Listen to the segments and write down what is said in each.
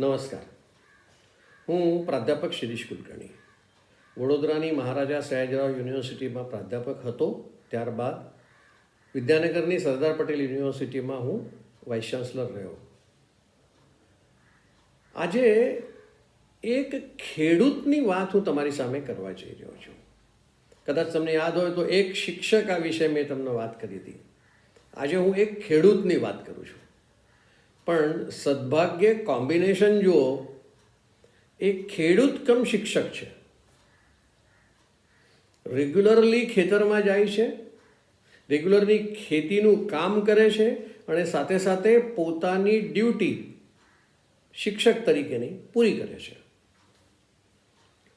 નમસ્કાર. હું પ્રાધ્યાપક શિરીષ કુલકર્ણી. વડોદરાની મહારાજા સયાજીરાવ યુનિવર્સિટીમાં પ્રાધ્યાપક હતો. ત્યારબાદ વિદ્યાનગરની સરદાર પટેલ યુનિવર્સિટીમાં હું વાઇસ ચાન્સલર રહ્યો. આજે એક ખેડૂતની વાત હું તમારી સામે કરવા જઈ રહ્યો છું. કદાચ તમને યાદ હોય તો એક શિક્ષક આ વિશે મેં તમને વાત કરી હતી. આજે હું એક ખેડૂતની વાત કરું છું. પણ સદભાગ્ય કોમ્બિનેશન જુઓ એ ખેડૂત કમ શિક્ષક છે. રેગ્યુલરલી ખેતરમાં જાય છે રેગ્યુલરની ખેતીનું કામ કરે છે અને સાથે સાથે પોતાની ડ્યુટી શિક્ષક તરીકેની પૂરી કરે છે.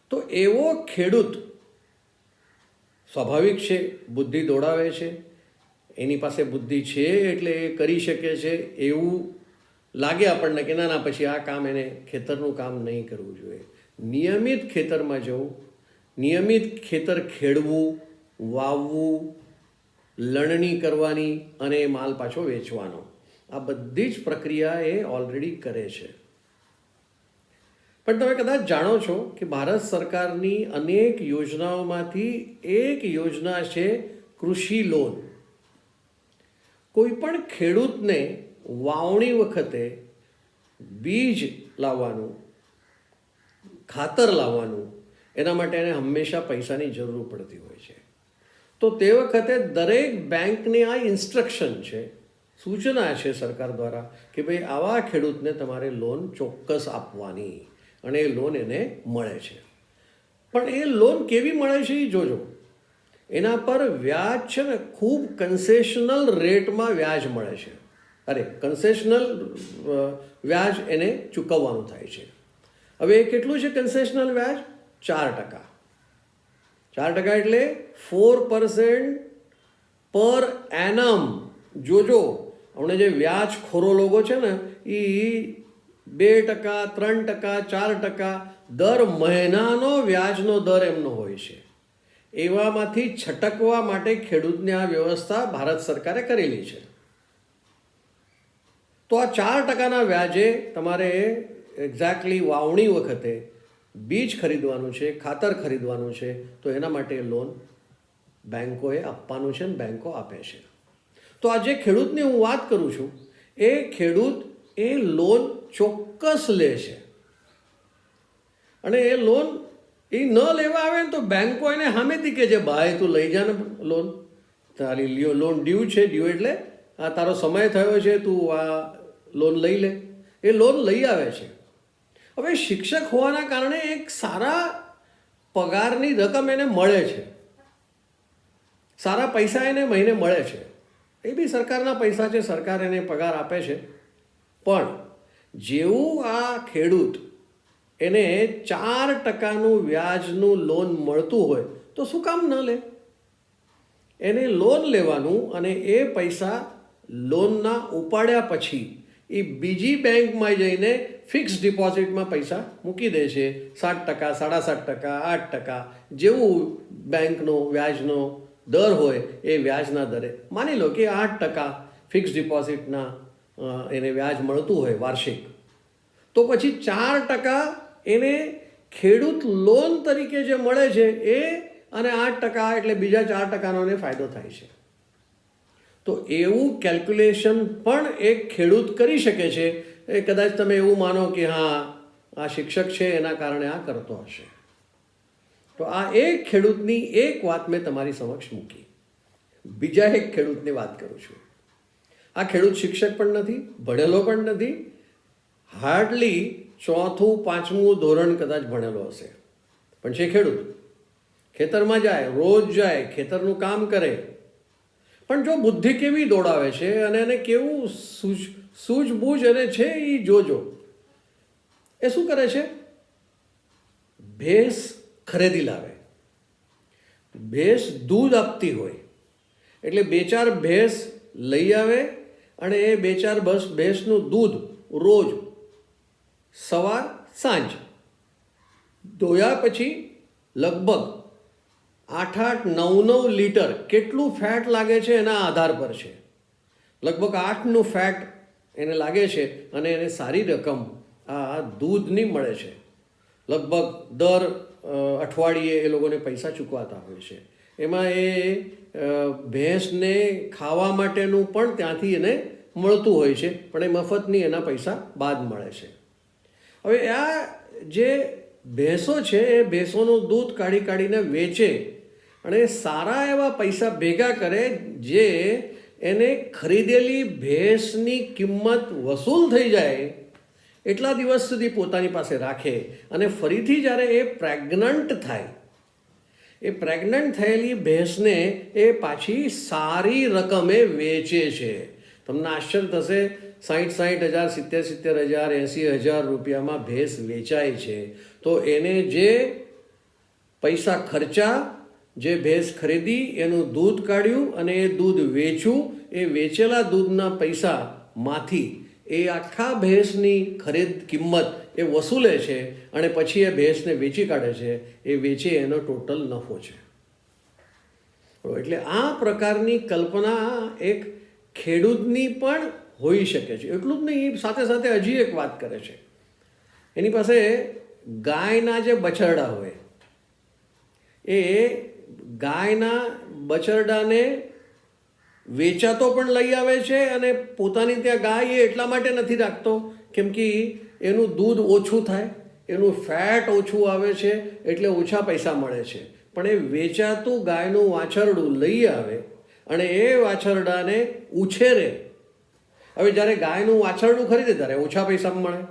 તો એવો ખેડૂત સ્વાભાવિક છે, બુદ્ધિ દોડાવે છે, એની પાસે બુદ્ધિ છે એટલે એ કરી શકે છે એવું લાગે આપણને કે ના ના, પછી આ કામ એને ખેતરનું કામ નહીં કરવું જોઈએ. નિયમિત ખેતરમાં જવું, નિયમિત ખેતર ખેડવું, વાવવું, લણણી કરવાની અને એ માલ પાછો વેચવાનો. આ બધી જ પ્રક્રિયા એ ઓલરેડી કરે છે. પણ તમે કદાચ જાણો છો કે ભારત સરકારની અનેક યોજનાઓમાંથી એક યોજના છે કૃષિ લોન. કોઈ પણ ખેડૂતને વાવણી વખતે બીજ લાવવાનું, ખાતર લાવવાનું, એના માટે એને હંમેશા પૈસાની જરૂર પડતી હોય છે. તો તે વખતે દરેક બેંકની આ ઇન્સ્ટ્રક્શન છે, સૂચના છે સરકાર દ્વારા કે ભાઈ આવા ખેડૂતને તમારે લોન ચોક્કસ આપવાની અને એ લોન એને મળે છે. પણ એ લોન કેવી મળે છે એ જોજો. એના પર વ્યાજ છે ને ખૂબ કન્સેશનલ રેટમાં વ્યાજ મળે છે. અરે કન્સેશનલ વ્યાજ એને ચૂકવવાનું થાય છે. હવે એ કેટલું છે કન્સેશનલ વ્યાજ? ચાર ટકા. ચાર ટકા એટલે ફોર પર્સન્ટ પર એનમ જોજો હમણે જે વ્યાજ ખોરો લોકો છે ને એ બે ટકા, ત્રણ ટકા, ચાર ટકા દર મહિનાનો વ્યાજનો દર એમનો હોય છે. એવામાંથી છટકવા માટે ખેડૂતને આ વ્યવસ્થા ભારત સરકારે કરેલી છે. તો આ ચાર ટકાના વ્યાજે તમારે એક્ઝેક્ટલી વાવણી વખતે બીજ ખરીદવાનું છે, ખાતર ખરીદવાનું છે, તો એના માટે લોન બેન્કોએ આપવાનું છે ને બેન્કો આપે છે. તો આ જે ખેડૂતની હું વાત કરું છું, એ ખેડૂત એ લોન ચોક્કસ લે છે. અને એ લોન એ ન લેવા આવે ને તો બેન્કો એને સામેથી કે છે, ભાઈ, તું લઈ જા ને લોન તારી લ્યો લોન ડ્યુ છે ડ્યુ એટલે, આ તારો સમય થયો છે, તું આ લોન લઈ લે. એ લોન લઈ આવે છે. હવે શિક્ષક હોવાના કારણે એક સારા પગારની રકમ એને મળે છે. સારા પૈસા એને મહિને મળે છે. એ બી સરકારના પૈસા છે, સરકાર એને પગાર આપે છે. પણ જેવું આ ખેડૂત એને ચાર ટકાનું વ્યાજનું લોન મળતું હોય તો શું કામ ન લે? એને લોન લેવાનું અને એ પૈસા લોનના ઉપાડ્યા પછી એ બીજી બેંકમાં જઈને ફિક્સ ડિપોઝિટમાં પૈસા મૂકી દે છે. સાત ટકા સાડા સાત ટકા, આઠ ટકા જેવું બેંકનો વ્યાજનો દર હોય એ વ્યાજના દરે. માની લો કે આઠ ટકા ફિક્સ ડિપોઝિટના એને વ્યાજ મળતું હોય વાર્ષિક. તો પછી ચાર ટકા એને ખેડૂત લોન તરીકે જે મળે છે એ અને આઠ ટકા એટલે બીજા ચાર ટકાનો એને ફાયદો થાય છે. તો એવું કેલ્ક્યુલેશન પણ એક ખેડૂત કરી શકે છે. એ કદાચ તમે એવું માનો કે હા, આ શિક્ષક છે, એના કારણે આ કરતો હશે. તો આ એક ખેડૂતની એક વાત મેં તમારી સમક્ષ મૂકી. બીજા એક ખેડૂતની વાત કરું છું. આ ખેડૂત શિક્ષક પણ નથી, ભણેલો પણ નથી. હાર્ડલી ચોથું, પાંચમું ધોરણ કદાચ ભણેલો હશે. પણ છે ખેડૂત. ખેતરમાં જાય, રોજ જાય, ખેતરનું કામ કરે. પણ જો બુદ્ધિ કેવી દોડાવે છે અને એને કેવું સૂઝ સૂઝબૂઝ એને છે એ જોજો. એ શું કરે છે? ભેંસ ખરીદી લાવે. ભેંસ દૂધ આપતી હોય. એટલે બે ચાર ભેંસ લઈ આવે અને એ બે ચાર બસ, ભેંસનું દૂધ રોજ સવાર સાંજ. ધોયા પછી લગભગ આઠ આઠ નવ નવ લીટર કેટલું ફેટ લાગે છે એના આધાર પર છે. લગભગ આઠનું ફેટ એને લાગે છે અને એને સારી રકમ આ દૂધની મળે છે. લગભગ દર અઠવાડિયે એ લોકોને પૈસા ચૂકવાતા હોય છે. એમાં એ ભેંસને ખાવા માટેનું પણ ત્યાંથી એને મળતું હોય છે, પણ એ મફતની એના પૈસા બાદ મળે છે. હવે આ જે ભેંસો છે, એ ભેંસોનું દૂધ કાઢી કાઢીને વેચે અને સારા એવા પૈસા ભેગા કરે જે એને ખરીદેલી ભેંસની કિંમત વસૂલ થઈ જાય એટલા દિવસ સુધી પોતાની પાસે રાખે અને ફરીથી જ્યારે એ પ્રેગ્નન્ટ થાય, એ પ્રેગ્નન્ટ થયેલી ભેંસને એ પાછી સારી રકમે વેચે છે. તમને આશ્ચર્ય થશે સાઠ સાઠ હજાર, સિત્તેર સિત્તેર હજાર, એંસી હજાર રૂપિયામાં ભેંસ વેચાય છે. તો એને જે પૈસા ખર્ચા જે ભેંસ ખરીદી, એનું દૂધ કાઢ્યું અને એ દૂધ વેચ્યું. એ વેચેલા દૂધના પૈસામાંથી એ આખા ભેંસની ખરીદ કિંમત એ વસૂલે છે અને પછી એ ભેંસને વેચી કાઢે છે. એ વેચે એનો ટોટલ નફો છે. એટલે આ પ્રકારની કલ્પના એક ખેડૂતની પણ હોઈ શકે છે. એટલું જ નહીં સાથે સાથે હજી એક વાત કરે છે. એની પાસે ગાયના જે બછરડા હોય, એ ગાયના બછરડાને વેચાતો પણ લઈ આવે છે અને પોતાની ત્યાં ગાય એ એટલા માટે નથી રાખતો. કેમ કે એનું દૂધ ઓછું થાય, એનું ફેટ ઓછું આવે છે, એટલે ઓછા પૈસા મળે છે. પણ એ વેચાતું ગાયનું વાછરડું લઈ આવે અને એ વાછરડાને ઉછેરે. હવે જ્યારે ગાયનું વાછરડું ખરીદે ત્યારે ઓછા પૈસા મળે.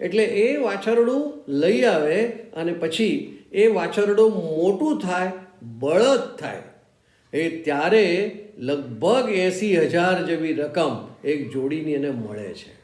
એટલે એ વાછરડું લઈ આવે અને પછી એ વાછરડું મોટું થાય બળદ થાય. એ ત્યારે લગભગ એંસી હજાર જેવી રકમ એક જોડીની એને મળે છે.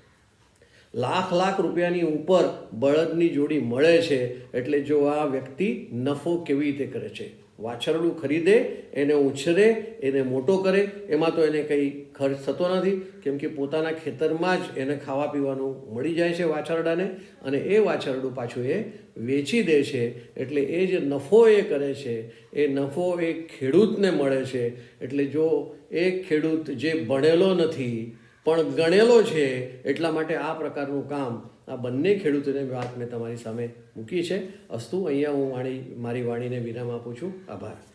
લાખ લાખ રૂપિયાની ઉપર બળદની જોડી મળે છે, એટલે જો આ વ્યક્તિ નફો કેવી રીતે કરે છે? વાછરડું ખરીદે, એને ઉછરે, એને મોટો કરે. એમાં તો એને કંઈ ખર્ચ થતો નથી. કેમ કે પોતાના ખેતરમાં જ એને ખાવા પીવાનું મળી જાય છે વાછરડાને અને એ વાછરડું પાછું એ વેચી દે છે. એટલે એ જે નફો એ કરે છે, એ નફો એ ખેડૂતને મળે છે. એટલે જો એ ખેડૂત જે ભણેલો નથી, પણ ગણેલો છે, એટલા માટે આ પ્રકારનું કામ આ બંને ખેડૂતોને વાત મેં તમારી સામે મૂકી છે. અસ્તુ, અહીંયા હું વાણી મારી વાણીને વિરામ આપું છું. આભાર.